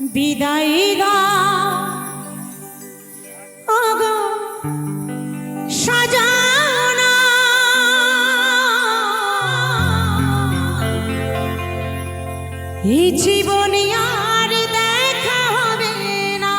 বিদায় গা। এই জীবনে আর দেখা হবে না।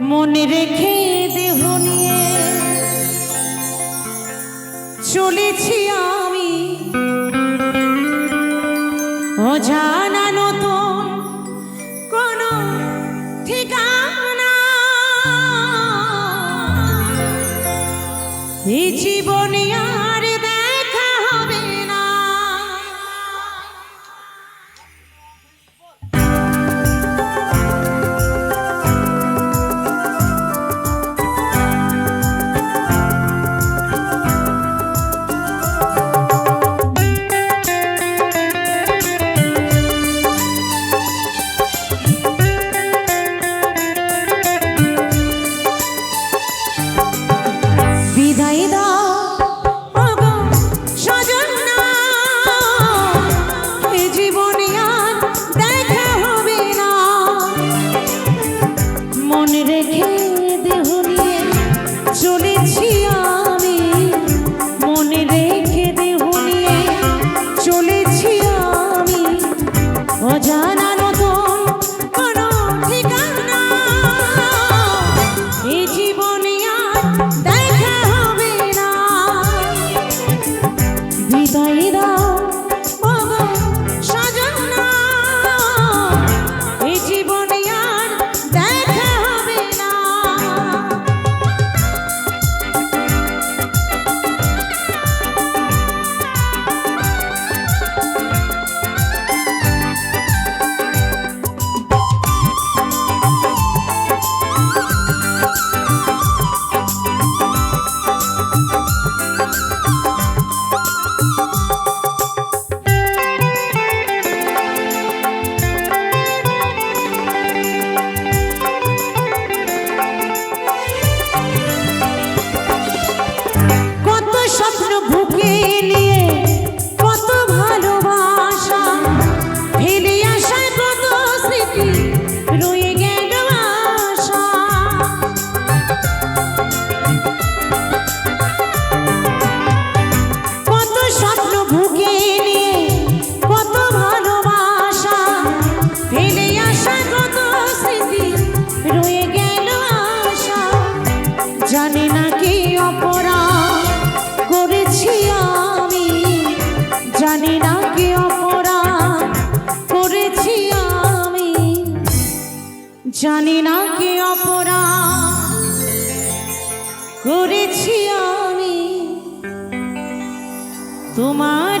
মনে রেখে দেহ নিয়ে চলেছি আর মজা Bye. জানি না কি অপরাধ করেছি আমি। তোমার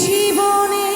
জীবনে